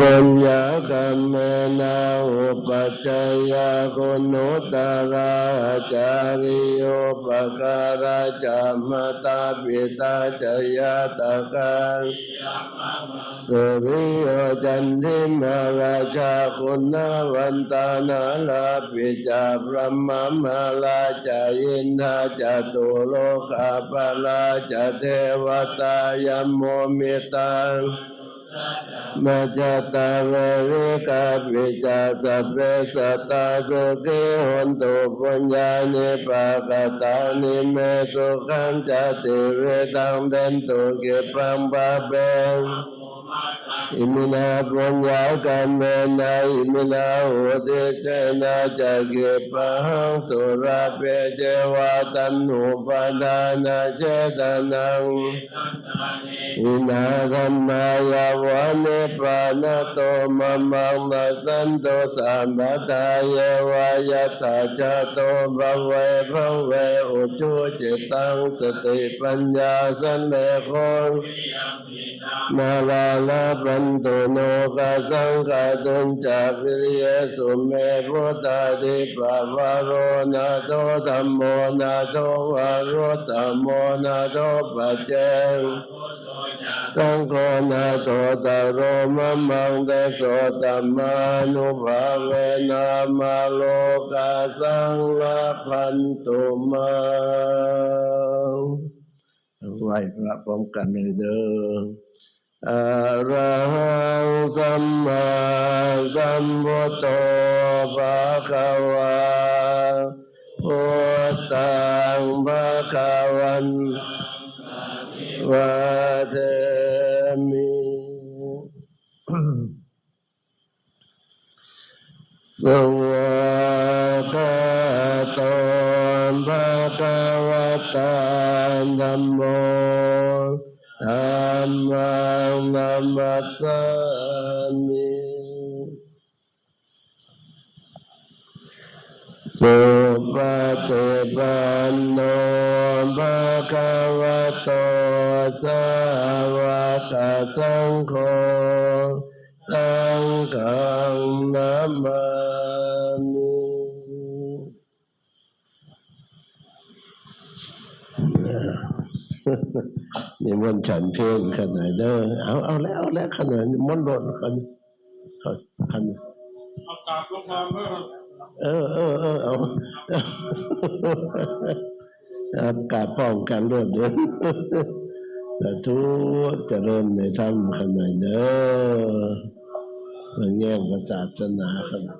บุญญากรรมเมนาอุปัจจยคุณุตระจาริโยปการะจามตาปิตาจยาตกังสุริโยจันทิมาราชาคุณวันตานาลาปิจาพระมมาลาจายินทาจตุโลกาปลาจเทวตายมโมมิตัง มัจจตาเวริกาปิจาสัพเพสัตตาสุขิหุนตุปุญญานิปากตานิเมสุขังจติเวตังเดนตุกิปังปะเบง อิมินาปุญญากัมเมนาอิมินาอุติเจนะจักกิปังสุราเปเจวาตันหุปาดานาเจตนังอินาธัมมายาวานิปานโตมะมังนัสันโตสัมปทาเยวายตาจโตภเวภเวอุจุจิตังสติปัญญาสันเลโคนาลาลาปันตุโนกาสังกาตุนจาปิริยสุเมพุทธาธิปวารโรนาโตธัมโมนาโตวารโรธัมโมนาโตปัจเจงสังโฆนาโตตะโรมะมังเตโสตัมมานุภาเวนามาโลกาสังลาพันตุมังไหวพระพร้อมกันเลยเด้อ อะระหังสัมมาสัมพุทโธภะคะวาพุทธังภะคะวันวะเทมิสวากาโตภะคะวะตาธัมโม ธัมมังนัมัสสามิสุปฏิปันโนภะคะวะโตสาวกสังโฆสังฆังนามามิ นี่มันต์ฉันเพลงขนาดเด้อเอาเอาแล้วเอาแล้วขนาดนี้มันต์หล่นขันขันเอากราบลงมาเมื่อเออเออเออเอาอากาศป้องกันรวดเดินสาธุเจริญในธรรมขนาดเด้อมันแย่งศาสนาขนาด